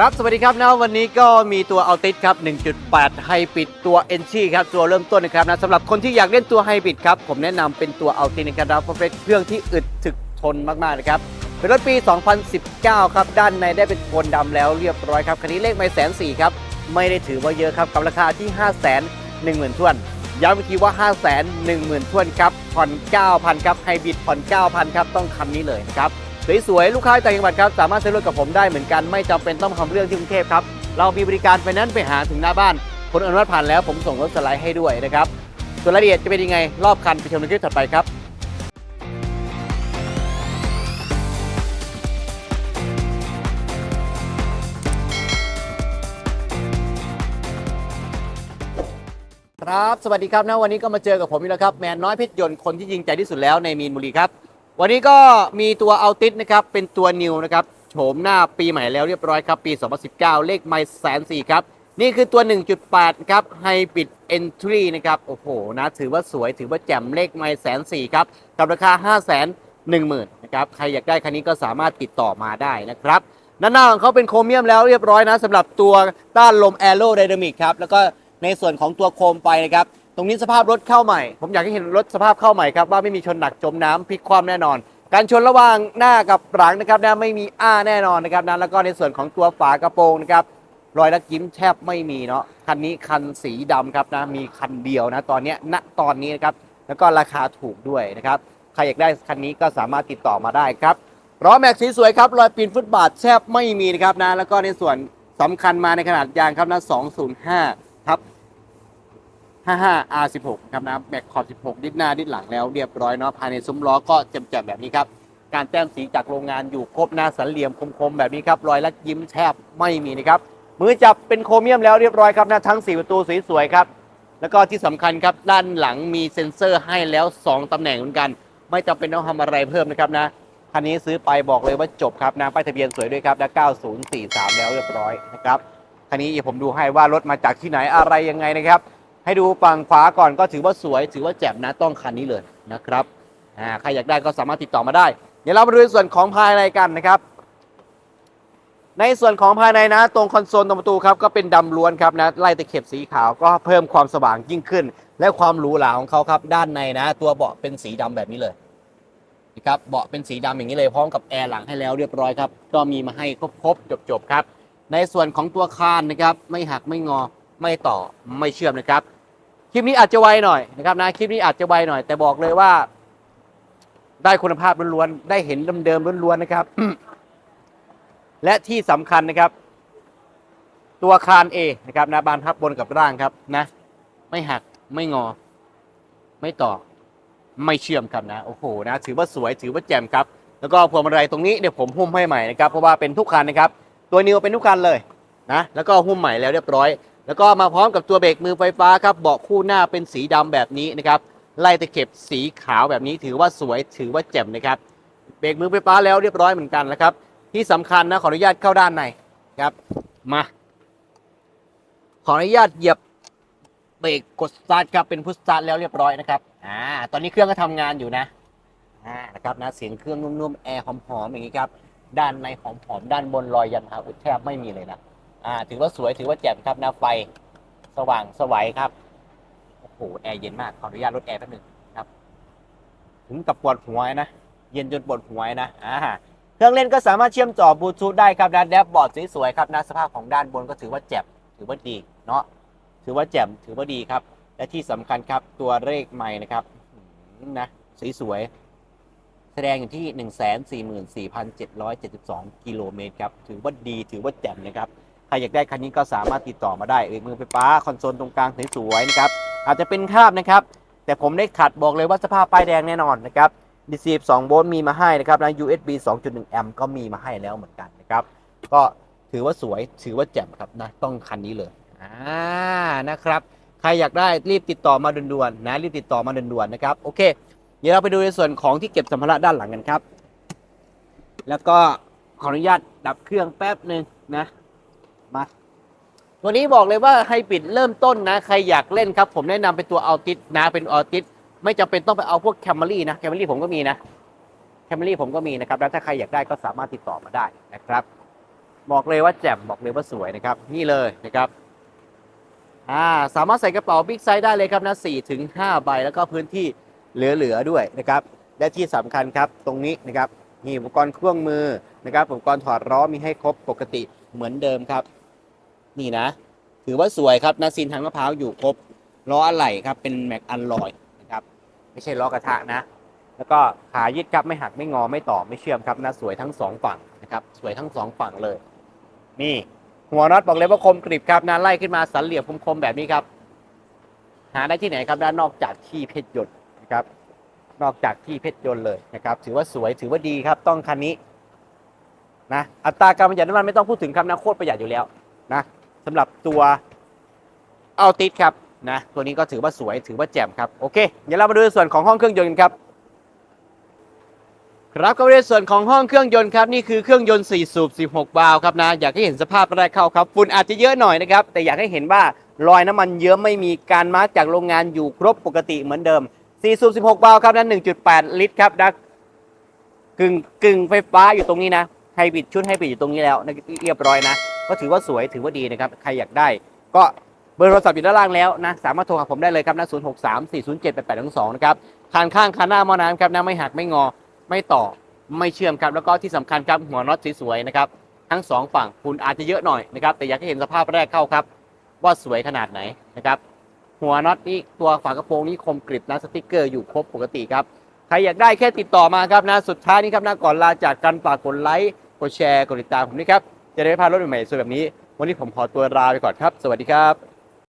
ครับ สวัสดีครับนะวันนี้ก็มีตัวเอาติสครับ 1.8 ไฮบริดตัว n อ c ครับตัวเริ่มต้นนะครับนะสำหรับคนที่อยากเล่นตัวไฮบริดครับ ผมแนะนำเป็นตัวเอาติสนะครับเพราะเป็นเครื่องที่อึดถึกทนมากๆนะครับเป็นรถปี 2019 ครับ ด้านในได้เป็นโทนดำแล้วเรียบร้อยครับคันนี้เลขไม่แสนสี่ครับ ไม่ได้ถือว่าเยอะครับกับราคาที่ 5 1 0 0 0 0ทวนย้ำอีกทีว่า 5 1 0 0 0 0ทวนครับผ่อน9,000ครับไฮบริดผ่อน9,000ครับต้องคันนี้เลยนะครับ สวยๆ ลูกค้าต่างจังหวัดครับ สามารถซื้อรถกับผมได้เหมือนกัน ไม่จำเป็นต้องทำเรื่องที่กรุงเทพครับ เรามีบริการไปนั้นไปหาถึงหน้าบ้าน ผลอนุมัติผ่านแล้วผมส่งรถสไลด์ให้ด้วยนะครับส่วนรายละเอียดจะเป็นยังไง รอบคันไปชมในคลิปถัดไปครับครับ สวัสดีครับนะวันนี้ก็มาเจอกับผมอีกแล้วครับ แมนน้อยเพชรยนต์คนที่ยิงใจที่สุดแล้วในมีนบุรีครับ วันนี้ก็มีตัวเอาติสนะครับ เป็นตัวนิวนะครับโฉมหน้าปีใหม่แล้วเรียบร้อยครับ ปี 2019 เลขไม่แสนสี่ครับ นี่คือตัว 1.8 ครับไฮบริดเอนทรีนะครับ โอ้โห นะ ถือว่าสวยถือว่าแจ่มเลขไม่แสนสี่ครับ กับราคา 5 1 0 0 0 0นะครับ ใครอยากได้คันนี้ก็สามารถติดต่อมาได้นะครับด้านหน้าของเขาเป็นโครเมียมแล้วเรียบร้อยนะสำหรับตัวต้านลมแอโรไดนามิกครับแล้วก็ในส่วนของตัวโคมไฟนะครับ ตรงนี้สภาพรถเข้าใหม่ ผมอยากให้เห็นรถสภาพเข้าใหม่ครับว่าไม่มีชนหนักจมน้ำพลิกคว่ำแน่นอน การชนระหว่างหน้ากับหลังนะครับนะไม่มีอ้าแน่นอนนะครับนะแล้วก็ในส่วนของตัวฝากระโปรงนะครับรอยลักยิ้มแทบไม่มีเนาะคันนี้คันสีดำครับนะมีคันเดียวนะตอนนี้ณตอนนี้นะครับแล้วก็ราคาถูกด้วยนะครับใครอยากได้คันนี้ก็สามารถติดต่อมาได้ครับล้อแม็กซ์สีสวยครับรอยปีนฟุตบาทแทบไม่มีนะครับนะแล้วก็ในส่วนสำคัญมาในขนาดยางครับนะ205ครับ 55 R16 ครับนะแม็กขอบ16 ดิสหน้าดิสหลังแล้วเรียบร้อยเนาะภายในซุ้มล้อก็แจ่มๆแบบนี้ครับ การแต้มสีจากโรงงานอยู่ครบหน้าสันเหลี่ยมคมๆแบบนี้ครับรอยลักยิ้มแทบไม่มีนะครับมือจับเป็นโครเมียมแล้วเรียบร้อยครับนะทั้ง 4 ประตูสวยๆครับแล้วก็ที่สำคัญครับด้านหลังมีเซ็นเซอร์ให้แล้ว 2ตำแหน่งเหมือนกัน ไม่จำเป็นต้องทำอะไรเพิ่มนะครับนะคันนี้ซื้อไปบอกเลยว่าจบครับนะป้ายทะเบียนสวยด้วยครับนะ9043 แล้วเรียบร้อยนะครับคันนี้ผมดูให้ว่ารถมาจากที่ไหนอะไรยังไงนะครับ ให้ดูฝั่งขวาก่อนก็ถือว่าสวย ถือว่าแจ่มนะต้องคันนี้เลยนะครับอ่าใครอยากได้ก็สามารถติดต่อมาได้ เดี๋ยวเรามาดูในส่วนของภายในกันนะครับ ในส่วนของภายในนะ ตรงคอนโซลตรงประตูครับก็เป็นดำล้วนครับนะไล่ตะเข็บสีขาวก็เพิ่มความสว่างยิ่งขึ้น และความหรูหราของเขาครับด้านในนะ ตัวเบาะเป็นสีดำแบบนี้เลยนะครับเบาะเป็นสีดำอย่างนี้เลยพร้อมกับแอร์หลังให้แล้วเรียบร้อยครับก็มีมาให้ครบๆจบๆครับ ในส่วนของตัวคานนะครับไม่หักไม่งอไม่ต่อไม่เชื่อมนะครับ คลิปนี้อาจจะไวหน่อยนะครับนะคลิปนี้อาจจะไวหน่อย แต่บอกเลยว่า ได้คุณภาพล้วนๆได้เห็นเดิมๆล้วนๆนะครับ และที่สำคัญนะครับ ตัวคานเอนะครับนะบานพับบนกับร่างครับนะ ไม่หักไม่งอ ไม่ต่อ ไม่เชื่อมครับนะโอ้โหนะ ถือว่าสวยถือว่าแจ่มครับ แล้วก็พวงมาลัยตรงนี้เดี๋ยวผมหุ้มให้ใหม่นะครับเพราะว่าเป็นทุกคันนะครับ ตัวนิวเป็นทุกคันเลยนะแล้วก็หุ้มใหม่แล้วเรียบร้อย แล้วก็มาพร้อมกับตัวเบรกมือไฟฟ้าครับเบาะคู่หน้าเป็นสีดำแบบนี้นะครับไล่ตะเข็บสีขาวแบบนี้ถือว่าสวยถือว่าแจ่มนะครับเบรกมือไฟฟ้าแล้วเรียบร้อยเหมือนกันนะครับ ที่สำคัญนะขออนุญาตเข้าด้านในครับมา ขออนุญาตเหยียบเบรกกดสตาร์ทครับเป็นพุชสตาร์ทแล้วเรียบร้อยนะครับอ่าตอนนี้เครื่องก็ทำงานอยู่นะอ่านะครับนะเสียงเครื่องนุ่มๆแอร์หอมๆอย่างนี้ครับด้านในหอมๆด้านบนรอยยันหาอุดแทบไม่มีเลยนะ อ่าถือว่าสวยถือว่าแจ่มครับหน้าไฟสว่างสวัยครับโอ้โหแอร์เย็นมากขออนุญาตลดแอร์แป๊บนึงครับถึงกับปวดหัวนะเย็นจนปวดหัวนะอ่าเครื่องเล่นก็สามารถเชื่อมต่อบลูทูธได้ครับนะแดชบอร์ดสวยๆครับนะสภาพของด้านบนก็ถือว่าแจ่มถือว่าดีเนาะถือว่าแจ่มถือว่าดีครับ และที่สำคัญครับตัวเลขใหม่นะครับนะสวยๆแสดงอยู่ที่ 144,772 กิโลเมตรครับ ถือว่าดีถือว่าแจ่มนะครับ ใครอยากได้คันนี้ก็สามารถติดต่อมาได้เอกมือไฟฟ้าคอนโซลตรงกลางสวยๆนะครับอาจจะเป็นคราบนะครับ แต่ผมได้ขัดบอกเลยว่าสภาพป้ายแดงแน่นอนนะครับ DC 2โวลต์มีมาให้นะครับนะ USB 2.1 แอมป์ก็มีมาให้แล้วเหมือนกันนะครับ ก็ถือว่าสวยถือว่าแจ่มครับนะต้องคันนี้เลยอ่านะครับ ใครอยากได้รีบติดต่อมาด่วนๆนะรีบติดต่อมาด่วนๆนะครับโอเค เดี๋ยวเราไปดูในส่วนของที่เก็บสัมภาระด้านหลังกันครับ แล้วก็ขออนุญาตดับเครื่องแป๊บหนึ่งนะ มา ตัวนี้บอกเลยว่าไฮบริดเริ่มต้นนะ ใครอยากเล่นครับ ผมแนะนำเป็นตัวอัลติสนะ เป็นอัลติสไม่จำเป็นต้องไปเอาพวกแคม r รี่นะแคม r รี่ผมก็มีนะแคม r รี่ผมก็มีนะครับ แล้วถ้าใครอยากได้ก็สามารถติดต่อมาได้นะครับ บอกเลยว่าแจ่มบอกเลยว่าสวยนะครับ นี่เลยนะครับอ่าสามารถใส่กระเป๋าบิ๊กไซส์ได้เลยครับนะ4ถึง5ใบแล้วก็พื้นที่เหลือๆด้วยนะครับ และที่สำคัญครับตรงนี้นะครับมีอุปกรณ์เครื่องมือนะครับอุปกรณ์ถอดล้อมีให้ครบปกติเหมือนเดิมครับ นี่นะ ถือว่าสวยครับนาซินทางมะพร้าวอยู่ครบล้ออะไหล่ครับเป็นแม็กอันลอยนะครับ ไม่ใช่ล้อกระทะนะ แล้วก็ขายึดครับไม่หักไม่งอไม่ต่อไม่เชื่อมครับนะสวยทั้งสองฝั่งนะครับสวยทั้งสองฝั่งเลย นี่หัวน็อตบอกเลยว่าคมกริบครับนะไล่ขึ้นมาสันเหลี่ยมคมๆแบบนี้ครับ หาได้ที่ไหนครับด้านนอกจากที่เพชรยนต์นะครับ นอกจากที่เพชรยนต์เลยนะครับ ถือว่าสวยถือว่าดีครับ ต้องคันนี้นะอัตราการประหยัดน้ำมันไม่ต้องพูดถึงครับนะโคตรประหยัดอยู่แล้วนะ สำหรับตัวเอาติดครับนะตัวนี้ก็ถือว่าสวยถือว่าแจ่มครับโอเคเดี๋ยวเรามาดูในส่วนของห้องเครื่องยนต์กันครับครับก็ในส่วนของห้องเครื่องยนต์ครับนี่คือเครื่องยนต์4สูบ 16 วาล์วครับนะอยากให้เห็นสภาพแรกเข้าครับฝุ่นอาจจะเยอะหน่อยนะครับแต่อยากให้เห็นว่ารอยน้ำมันเยอะไม่มีการมาร์กจากโรงงานอยู่ครบปกติเหมือนเดิม4สูบ 16 วาล์วครับนั้น 1.8 ลิตรครับนะกึ่งกึ่งไฟฟ้าอยู่ตรงนี้นะไฮบริดชุดไฮบริดอยู่ตรงนี้แล้วนะเรียบร้อยนะ ก็ถือว่าสวยถือว่าดีนะครับ ใครอยากได้ ก็เบอร์โทรศัพท์อยู่ด้านล่างแล้วนะ สามารถโทรหาผมได้เลยครับนะ0 6 3 4 0 7 8 8 2 2นะครับคานข้างคานหน้าหม้อน้ำครับนะไม่หักไม่งอไม่ต่อไม่เชื่อมครับ แล้วก็ที่สำคัญครับหัวน็อตสวยๆนะครับทั้งสองฝั่งคุณอาจจะเยอะหน่อยนะครับแต่อยากให้เห็นสภาพแรกเข้าครับ ว่าสวยขนาดไหนนะครับหัวน็อตนี่ตัวฝากระโปรงนี่คมกริบนะสติกเกอร์อยู่ครบปกติครับใครอยากได้แค่ติดต่อมาครับนะสุดท้ายนี้ครับนะก่อนลาจากกันฝากกดไลค์กดแชร์กดติดตามผมด้วยครับ จะได้ไม่พลาดรถใหม่ๆสวยแบบนี้ วันนี้ผมขอตัวลาไปก่อนครับ สวัสดีครับ